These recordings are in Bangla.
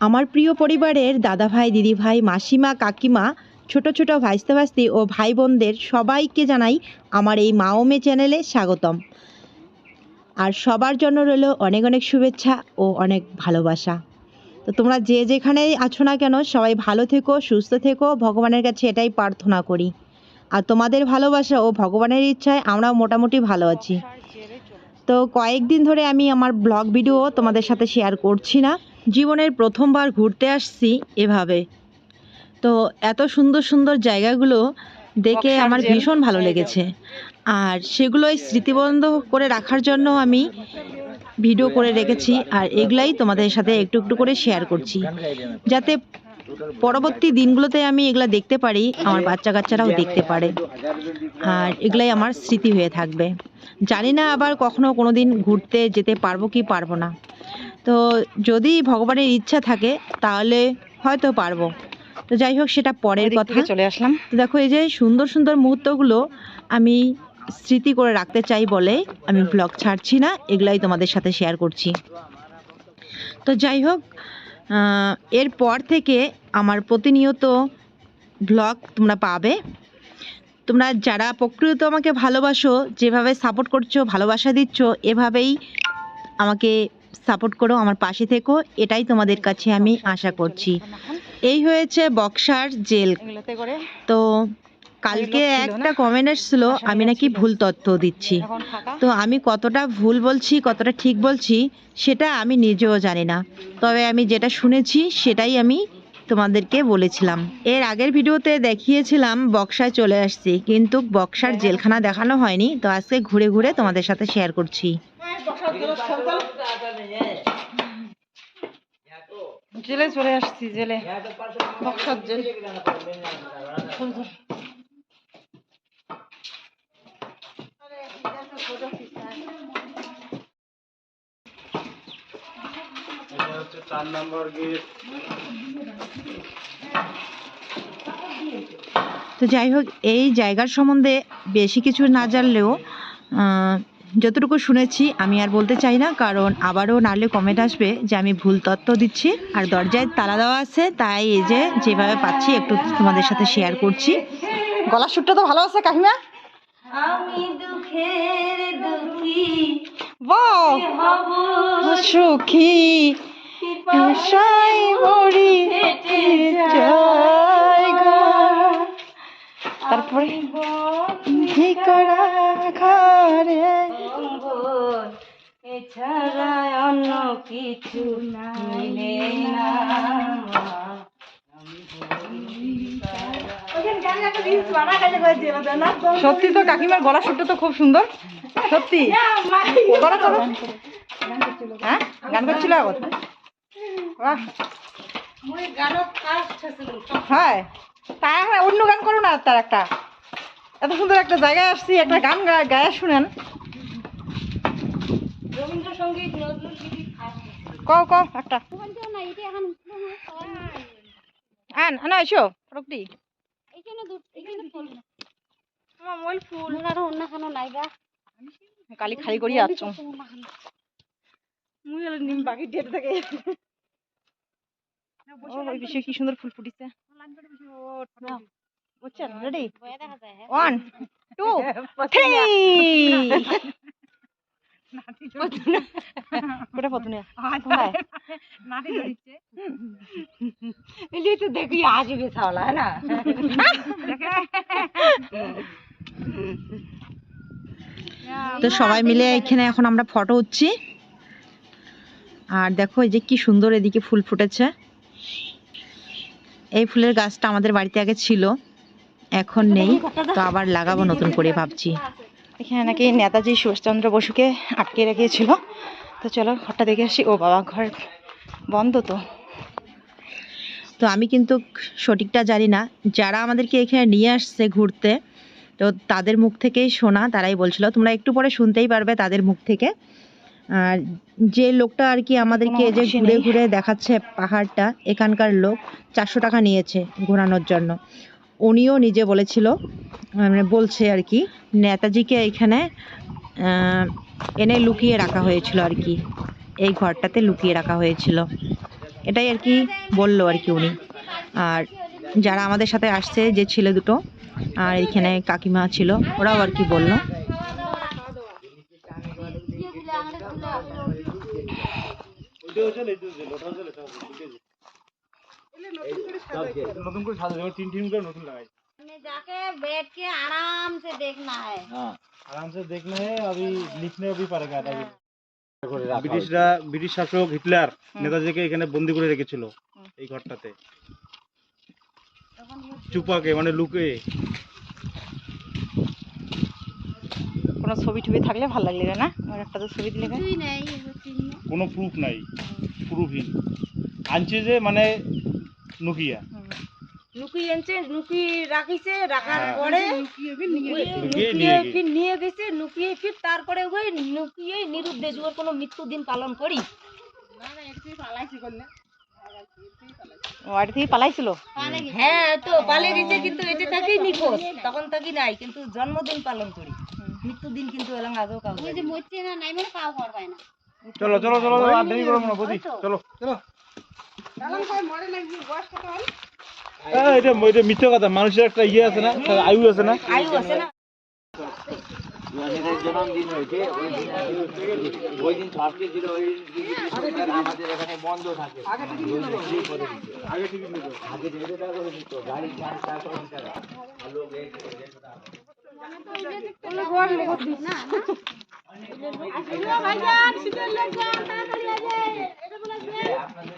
আমার প্রিয় পরিবারের দাদা ভাই দিদি ভাই মাসিমা, কাকিমা, ছোট ছোট ভাইস্তে ভাস্তি ও ভাই বোনদের সবাইকে জানাই আমার এই মাওমে চ্যানেলে স্বাগতম। আর সবার জন্য রইল অনেক অনেক শুভেচ্ছা ও অনেক ভালোবাসা। তো তোমরা যে যেখানেই আছো না কেন, সবাই ভালো থেকো, সুস্থ থেকো, ভগবানের কাছে এটাই প্রার্থনা করি। আর তোমাদের ভালোবাসা ও ভগবানের ইচ্ছায় আমরাও মোটামুটি ভালো আছি। তো কয়েকদিন ধরে আমি আমার ব্লগ ভিডিও তোমাদের সাথে শেয়ার করছি না। জীবনের প্রথমবার ঘুরতে আসছি এভাবে। তো এত সুন্দর সুন্দর জায়গাগুলো দেখে আমার ভীষণ ভালো লেগেছে। আর সেগুলোই স্মৃতিবন্ধ করে রাখার জন্য আমি ভিডিও করে রেখেছি আর এগুলাই তোমাদের সাথে একটু একটু করে শেয়ার করছি। যাতে পরবর্তী দিনগুলোতে আমি এগুলা দেখতে পারি আমার বাচ্চা কাচ্চারাও দেখতে পারে। আর এগুলাই আমার স্মৃতি হয়ে থাকবে। জানি না আবার কখনো কোনো দিন ঘুরতে যেতে পারব কি পারব না। তো যদি ভগবানের ইচ্ছা থাকে তাহলে হয়তো পারব। তো যাই হোক সেটা পরের কথা। চলে আসলাম। তো দেখো এই যে সুন্দর সুন্দর মুহূর্তগুলো আমি স্মৃতি করে রাখতে চাই বলে আমি ব্লগ ছাড়ছি না এগুলাই তোমাদের সাথে শেয়ার করছি। তো যাই হোক এরপর থেকে আমার প্রতিনিয়ত ব্লগ তোমরা পাবে। তোমরা যারা প্রকৃত আমাকে ভালোবাসো যেভাবে সাপোর্ট করছ ভালোবাসা দিচ্ছ এভাবেই আমাকে সাপোর্ট করো আমার পাশে থেকো এটাই তোমাদের কাছে আমি আশা করছি। এই হয়েছে বক্সার জেল। তো কালকে একটা কমেন্ট এসেছিল আমি নাকি ভুল তথ্য দিচ্ছি। তো আমি কতটা ভুল বলছি কতটা ঠিক বলছি সেটা আমি নিজেও জানি না। তবে আমি যেটা শুনেছি সেটাই আমি তোমাদেরকে বলেছিলাম। এর আগের ভিডিওতে দেখিয়েছিলাম বক্সায় চলে আসছি কিন্তু বক্সার জেলখানা দেখানো হয়নি তো আজকে ঘুরে ঘুরে তোমাদের সাথে শেয়ার করছি। জেলে চলে আসছি, জেলে। বক্সার তো যাই হোক, এই জায়গার সম্বন্ধে বেশি কিছু না জানলেও যতটুকু শুনেছি আমি আর বলতে চাই না কারণ আবারও নাহলে কমেন্ট আসবে যে আমি ভুল তথ্য দিচ্ছি। আর দরজায় তালা দেওয়া আছে তাই এই যে যেভাবে পাচ্ছি একটু তোমাদের সাথে শেয়ার করছি। গলার সুরটা তো ভালো আছে কাকিমা আমি দুঃখের দুঃখী বাহ! সুখী আশায় মরি তারপরে ঘরে এছাড়া অন্য কিছু মিলে না। সত্যি তো কাকিমার গলা সুরটা তো খুব সুন্দর। সত্যি। করো করো হ্যাঁ? গান করছিল বাহ। হ্যাঁ। তাই অন্য গান করো না তার একটা। এত সুন্দর একটা জায়গায় আসছি একটা গান গা- গায়ে শুনেন। রবীন্দ্রসঙ্গীত নজরুল গীতি কও কও একটা। আন আনা এসো প্রকৃতি কালি খালি করি আছো। মুই নিম বাকি ডেটে থাকে। ও ওই বিষয়ে কি সুন্দর ফুল ফুটিছে। বুঝছেন রেডি ওয়ান টু থ্রি তো দেখি আসবে ছাওলা না? তো সবাই মিলে এখানে এখন আমরা ফটো উঠছি। আর দেখো এই যে কি সুন্দর এদিকে ফুল ফুটেছে। এই ফুলের গাছটা আমাদের বাড়িতে আগে ছিল এখন নেই। তো আবার লাগাবো নতুন করে ভাবছি। এখানে নাকি নেতাজি সুভাষচন্দ্র বসুকে আটকে রেখেছিল। তো চলো ঘরটা দেখে আসি। ও বাবা ঘর বন্ধ তো। তো আমি কিন্তু সঠিকটা জানি না। যারা আমাদেরকে এখানে নিয়ে আসছে ঘুরতে তো তাদের মুখ থেকেই শোনা তারাই বলছিল। তোমরা একটু পরে শুনতেই পারবে তাদের মুখ থেকে। আর যে লোকটা আর কি আমাদেরকে যে ঘুরে ঘুরে দেখাচ্ছে পাহাড়টা এখানকার লোক চারশো টাকা নিয়েছে ঘোরানোর জন্য। উনিও নিজে বলেছিল মানে বলছে আর কি নেতাজিকে এখানে আহ, এনে লুকিয়ে রাখা হয়েছিল আর কি এই ঘরটাতে লুকিয়ে রাখা হয়েছিল। এটাই আর কি বলল আর কি উনি। আর যারা আমাদের সাথে আসছে যে ছেলে দুটো আর এখানে কাকিমা ছিল ওরাও আর কি বলল। নতুন করে সাজা যেমন তিন টিম করে নতুন লাগাই जाके बैठ के आराम से देखना है आराम से देखना है अभी लिखने अभी पड़ेगा अभी ব্রিটিশরা ব্রিটিশ শাসক হিটলার নেতাজিকে এখানে বন্দি করে রেখেছিল এই ঘরটাতে চুপাকে মানে লুকে কোনো ছবি টবি থাকলে ভালো লাগলে না আমার একটা তো ছবি দিলে গায়ে। কোনো প্রুফ নাই প্রুফহীন আনছে যে মানে নুকিয়া। রাখিছে রাখার হ্যাঁ। পরে লুকিয়ে লুকিয়ে নিয়ে গেছে। ফির নিয়ে গেছে লুকিয়ে ফির তারপরে ওই লুকিয়ে নিরুদ্দেশ ওর কোনো মৃত্যুদিন পালন করি। বাড়ি থেকে পালাইছিল? হ্যাঁ তো পালিয়ে দিছে কিন্তু এতে থাকি নিখোঁজ তখন থাকি নাই কিন্তু জন্মদিন পালন করি। মৃত্যুদিন কিন্তু এলাম আগেও কাউ চলো চলো চলো চলো, আর দেরি করব না চলো। চলো। আহ, এটা এটা মিথ্যে কথা মানুষের একটা ইয়ে আছে না আয়ু আছে না। আয়ু আছে না। জন্মদিন হয়েছে ওই দিন ওই ছিল ওই দিন আমাদের এখানে বন্ধ থাকে আগে টিকিট টাকা করে দিত গাড়ি চার্জ টাকা করে দিত আর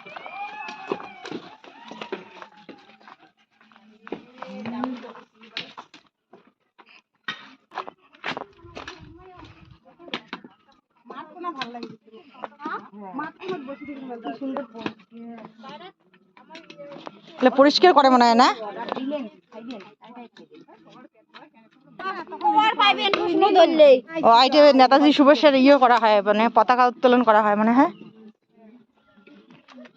তাহলে পরিষ্কার করে মনে হয় না? ও আইটে নেতাজি সুভাষের ইয়ে করা হয় মানে পতাকা উত্তোলন করা হয় মানে হ্যাঁ।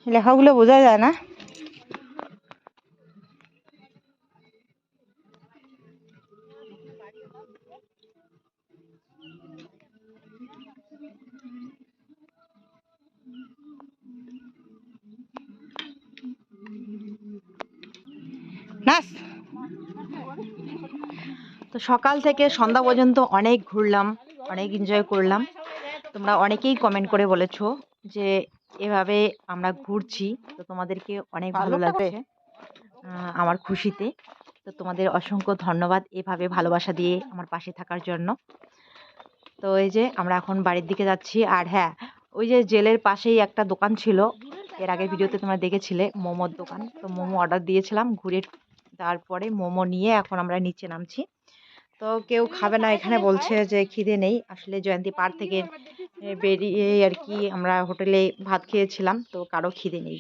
লেখাগুলো বোঝা যায় না? নাচ তো সকাল থেকে সন্ধ্যা পর্যন্ত অনেক ঘুরলাম অনেক এনজয় করলাম। তোমরা অনেকেই কমেন্ট করে বলেছ যে এভাবে আমরা ঘুরছি তো তোমাদেরকে অনেক ভালো লাগবে আমার খুশিতে। তো তোমাদের অসংখ্য ধন্যবাদ এভাবে ভালোবাসা দিয়ে আমার পাশে থাকার জন্য। তো এই যে আমরা এখন বাড়ির দিকে যাচ্ছি আর হ্যাঁ ওই যে জেলের পাশেই একটা দোকান ছিল এর আগে ভিডিওতে তোমরা দেখেছিলে মোমোর দোকান। তো মোমো অর্ডার দিয়েছিলাম ঘুরে তারপরে মোমো নিয়ে এখন আমরা নিচে নামছি। তো কেউ খাবে না এখানে বলছে যে খিদে নেই। আসলে জয়ন্তী পার্ক থেকে বেরিয়ে আর কি আমরা হোটেলে ভাত খেয়েছিলাম। তো কারও খিদে নেই।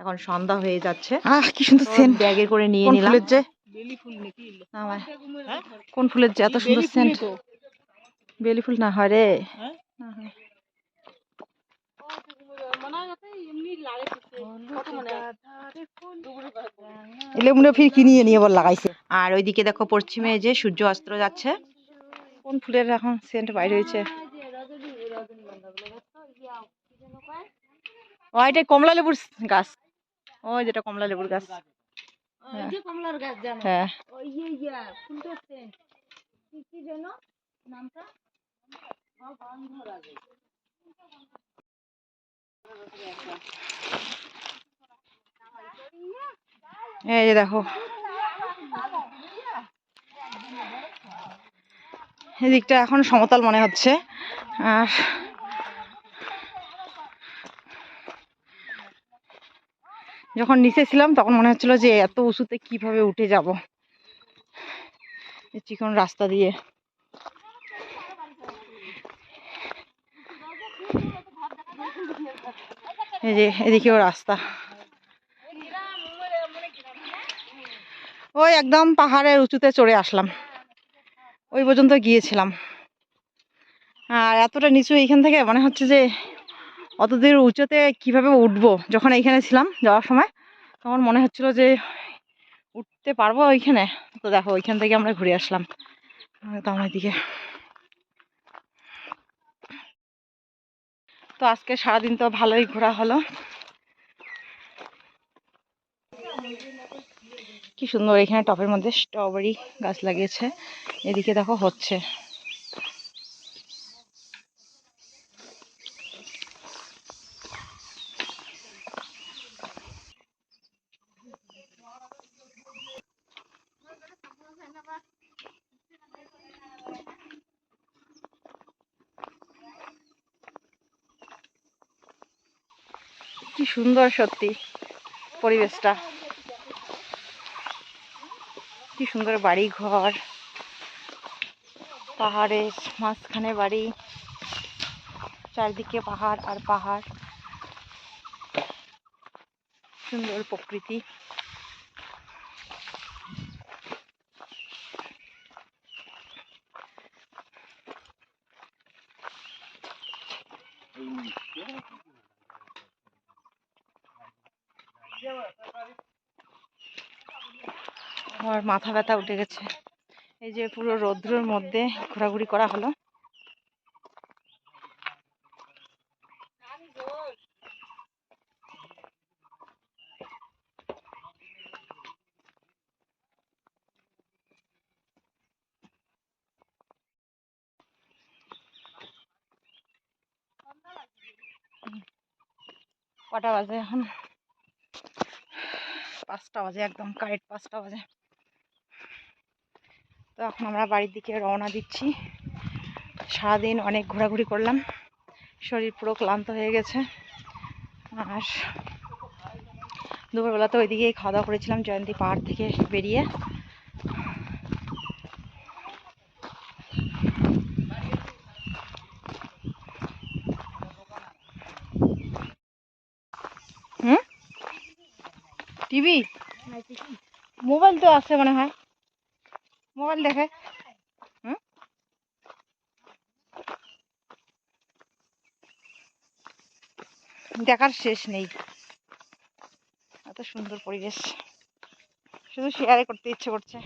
এখন সন্ধ্যা হয়ে যাচ্ছে। আহ কি সুন্দর সেন্ট ব্যাগে করে নিয়ে কোন নিলাম। যে? কোন ফুলের যে? এত সুন্দর সেন্ট বেলি ফুল না হয় রে। না হয়। এলে মনে ফির কিনিয়ে নিয়ে বল লাগাইছে। আর ওইদিকে দেখো পশ্চিমে যে সূর্য অস্ত যাচ্ছে। কোন ফুলের এখন সেন্ট বাইরে হয়েছে? ও এটা কমলা লেবুর গাছ। ও যেটা কমলা লেবুর গাছ। কমলার গাছ জানো? হ্যাঁ। নামটা? এই যে দেখো। এদিকটা এখন সমতল মনে হচ্ছে। আর যখন নিচে ছিলাম, তখন মনে হচ্ছিল যে এত উঁচুতে কীভাবে উঠে যাব? চিকন রাস্তা দিয়ে। এই যে এদিকেও রাস্তা। ওই একদম পাহাড়ের উঁচুতে চড়ে আসলাম। ওই পর্যন্ত গিয়েছিলাম। আর এতটা নিচু এইখান থেকে মনে হচ্ছে যে অত দূর উঁচুতে কীভাবে উঠবো? যখন এইখানে ছিলাম যাওয়ার সময়, তখন মনে হচ্ছিল যে উঠতে পারব ওইখানে? তো দেখো, ওইখান থেকে আমরা ঘুরে আসলাম। একদম দিকে। তো আজকে সারাদিন তো ভালোই ঘোরা হলো। কি সুন্দর, এখানে টবের মধ্যে স্ট্রবেরি গাছ লাগিয়েছে। এদিকে দেখো হচ্ছে। কি সুন্দর সত্যি পরিবেশটা। কি সুন্দর বাড়ি ঘর। পাহাড়ের মাঝখানে বাড়ি চারদিকে পাহাড় আর পাহাড়। সুন্দর প্রকৃতি আমার মাথা ব্যথা উঠে গেছে। এই যে পুরো রৌদ্রের মধ্যে ঘোরাঘুরি করা হলো। কটা বাজে এখন? পাঁচটা বাজে, একদম কারেক্ট পাঁচটা বাজে। তো এখন আমরা বাড়ির দিকে রওনা দিচ্ছি। সারাদিন অনেক ঘোরাঘুরি করলাম। শরীর পুরো ক্লান্ত হয়ে গেছে। আর দুপুরবেলা তো ওইদিকেই খাওয়া দাওয়া করেছিলাম, জয়ন্তী পাহাড় থেকে বেরিয়ে। টিভি? মোবাইল তো আছে মনে হয়। মোবাইল দেখে। হুম? দেখার শেষ নেই। এত সুন্দর পরিবেশ। শুধু শেয়ারে করতে ইচ্ছে করছে।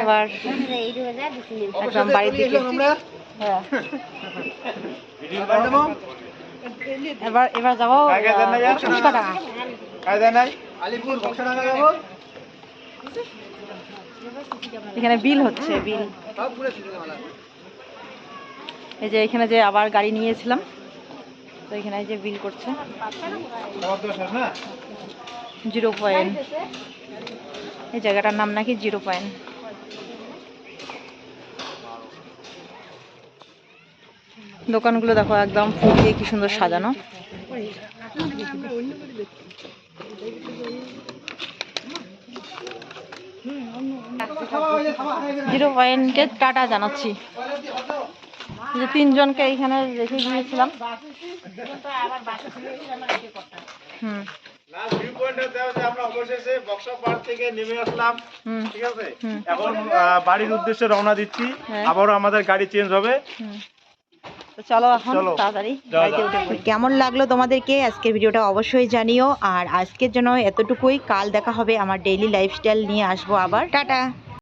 এবার একদম বাড়ির দিকে। হ্যাঁ। এবার এবার যাব টাকা। এখানে বিল হচ্ছে বিল। এই যে এখানে যে আবার গাড়ি নিয়েছিলাম তো এখানে যে বিল করছে। Zero point. এই জায়গাটার নাম নাকি জিরো পয়েন্ট। দোকানগুলো দেখো একদম ফুল দিয়ে কি সুন্দর সাজানো। জিরো পয়েন্টে টাটা জানাচ্ছি। যে তিনজনকে এইখানে রেখে গিয়েছিলাম। হুম। আমরা অবশেষে বক্সা থেকে নেমে আসলাম। হুম। ঠিক আছে? হুম। এখন বাড়ির উদ্দেশ্যে রওনা দিচ্ছি। হ্যাঁ। আবারও আমাদের গাড়ি চেঞ্জ হবে। তো চলো এখন তাড়াতাড়ি বাড়িতে উঠে পড়ি। কেমন লাগল তোমাদেরকে? আজকের ভিডিওটা অবশ্যই জানিও। আর আজকের জন্য এতটুকুই। কাল দেখা হবে আমার ডেইলি লাইফস্টাইল নিয়ে আসব আবার। টাটা।